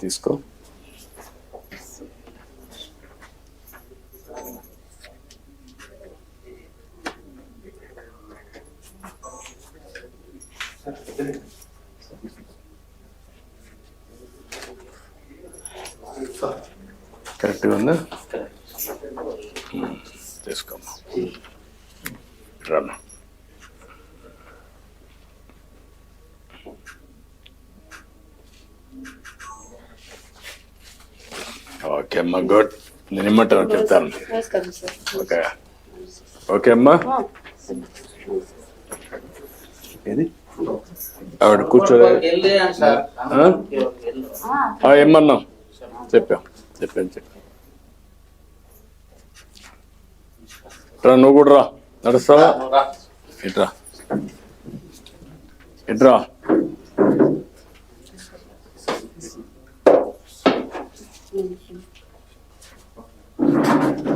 తీసుకో. కరెక్ట్గా ఉందా? తీసుకోమ్మా. రమ్మా. ఓకే అమ్మా గుడ్. నేను ఇమ్మంటాను చెప్తాను. ఓకే. ఓకే అమ్మా. ఏది? ఆవిడ కూర్చోలే. ఏమన్నాం చెప్పాం చెప్పాను చెప్పాను. రా నువ్వు కూడా రా. నడుస్తావా? ఇట్రా. ఇట్రా.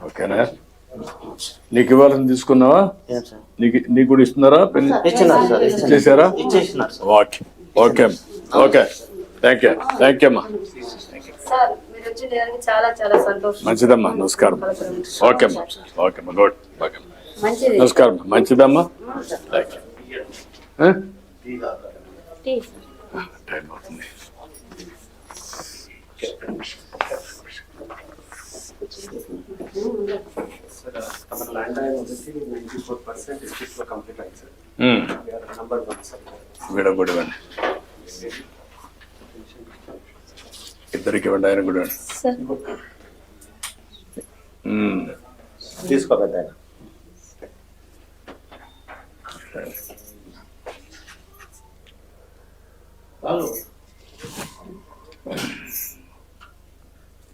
ఓకేనా? నీకు ఇవ్వాల్సింది తీసుకున్నావా? నీకు నీకు కూడా ఇస్తున్నారా. చేశారా? Okay okay. Okay. Thank you thank you అమ్మా. సార్ మీరు వచ్చేదానికి చాలా చాలా సంతోషం. మంచిదమ్మా. నమస్కారం. ఓకే అమ్మా. ఓకే అమ్మా. గుడ్ ఓకే మంచిది. నమస్కారం. మంచిదమ్మా? థ్యాంక్ యూ ఆ? టీ. టైం అవుతుంది. మన ల్యాండ్ ఆయన వచ్చేసి నైంటీ ఫోర్ పర్సెంట్ డిస్ట్రిక్ట్లో కంప్లీట్ అయింది సార్ మ్మ్. నంబర్ వన్ సార్ వీడ కూడా ఇవ్వండి ఇద్దరికి ఇవ్వండి ఆయన కూడా ఆయన.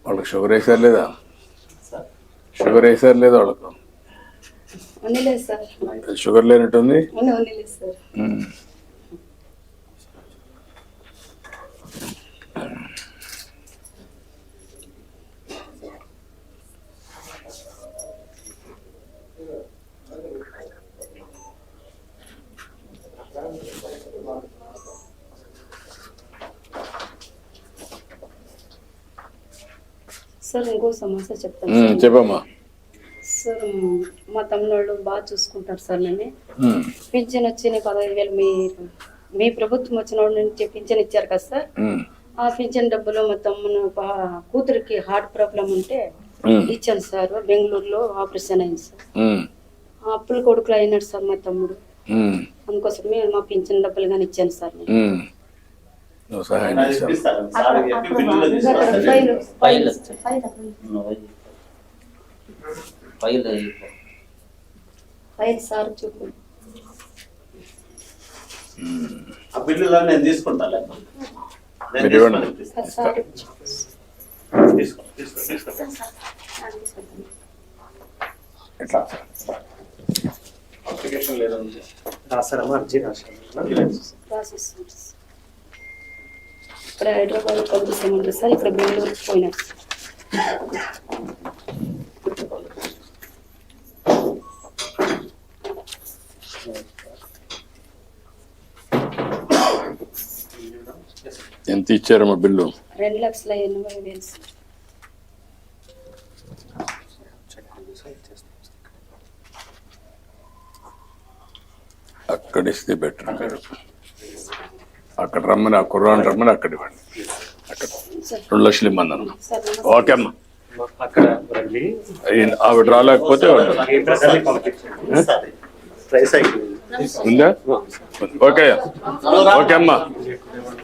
వాళ్ళకి షుగర్ వేసారు లేదా షుగర్ వేసారు లేదా వాళ్ళకు షుగర్ లేనట్టుంది? సార్. ఇంకో సమస్య చెప్తాను. చెప్పమ్మా. సార్ మా తమ్ముళ్ళు బాగా చూసుకుంటారు సార్ నన్ను. పింఛన్ వచ్చి పదహైదు వేలు మీ మీ ప్రభుత్వం వచ్చిన వాడి నుంచి పింఛన్ ఇచ్చారు కదా సార్. ఆ పింఛన్ డబ్బులు మా తమ్ముడు బా- కూతురికి హార్ట్ ప్రాబ్లం ఉంటే. ఇచ్చాను సార్. బెంగళూరులో ఆపరేషన్ అయింది సార్. అప్పుల కొడుకులు అయినాడు సార్ మా తమ్ముడు. మ్మ్. అందుకోసమే మా పింఛన్ డబ్బులు కానీ ఇచ్చాను సార్ నేను. సహాయం ఫైలు ఫైల్ సార్ చూపు ఆ బిల్లులో నేను తీసుకుంటాను నేను మీరు ఇవ్వండి. తీసుకొని ఇప్పిస్తాను. సార్ తీసుకో తీసుకో తీసుకో ఎట్లా? అప్లికేషన్ లేదండి రాస్తారమ్మా అర్జీ రాశాను ప్రాసెస్ ఉంటుంది సార్. ఇక్కడ హైదరాబాద్ పంపిస్తామంటారు సార్ ఇక్కడ బెంగళూరుకి పోయినారు. ఎంత ఇచ్చారమ్మా బిల్లు? రెండు లక్షల ఎనభై వేలు సార్. అక్కడ ఇస్తే బెటర్. అక్కడ రమ్మని ఆ కుర్రాన్ని రమ్మని అక్కడ ఇవ్వండి. అక్కడ సార్ రెండు లక్షలు ఇమ్మన్నాను. సార్ నమస్తే. ఓకే అమ్మా ఆవిడ రాలేకపోతే ఉందా? ఓకే. ఓకే అమ్మా.